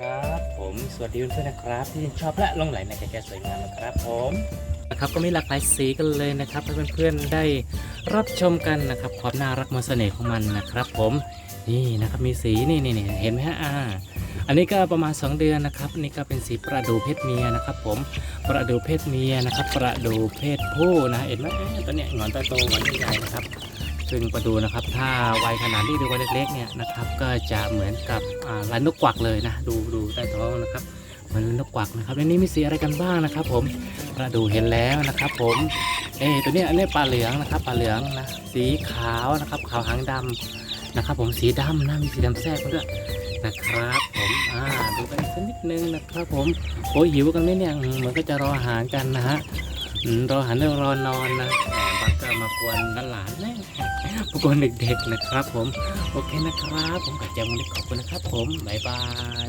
ครับ ผมสวัสดีเพื่อนๆนะครับ ที่ชอบและลงไหลในแก่สวยงามนะครับ ผมนะครับก็มีหลากหลายสีกันเลยนะครับให้เพื่อนๆได้รับชมกันนะครับ ความน่ารักมนต์เสน่ห์ของมันนะครับ ผมนี่นะครับมีสีนี่นี่เห็นไหมฮะอ่าอันนี้ก็ประมาณ 2 เดือนนะครับนี่ก็เป็นสีประดูเพศเมียนะครับ ผมประดูเพศเมียนะครับ ประดูเพศผู้นะเห็นไหมเอ๊ะตัวเนี้ยหงอนตาโตหงอนใหญ่นะครับ ซึ่งประดูนะครับ ถ้าวัยขนาดที่ดูวัยเล็กๆเนี่ยนะครับ ก็จะเหมือนกับลายนกกวักเลยนะ ดูดูใต้ท้องนะครับเหมือนนกกวักนะครับในนี้มีสีอะไรกันบ้างนะครับ ผมประดูเห็นแล้วนะครับ ผมเอ้ตัวนี้อันนี้ปลาเหลืองนะครับ ปลาเหลืองนะสีขาวนะครับ ขาวหางดำนะครับ ผมสีดำนะมีสีดำแทรกมาด้วยนะครับผมอ่าดูกันอีกสักนิดนึงนะครับ ผมโอ้หิวกันไหมเนี่ยมเหมือนก็จะรออาหารกันนะฮะ รอหันรองรอนอนนะแบักก็มากวนหลานๆนะพวกคนเด็กๆนะครับผม โอเคนะครับ ผมกับแจมวันขอบคุณนะครับผม บ๊ายบาย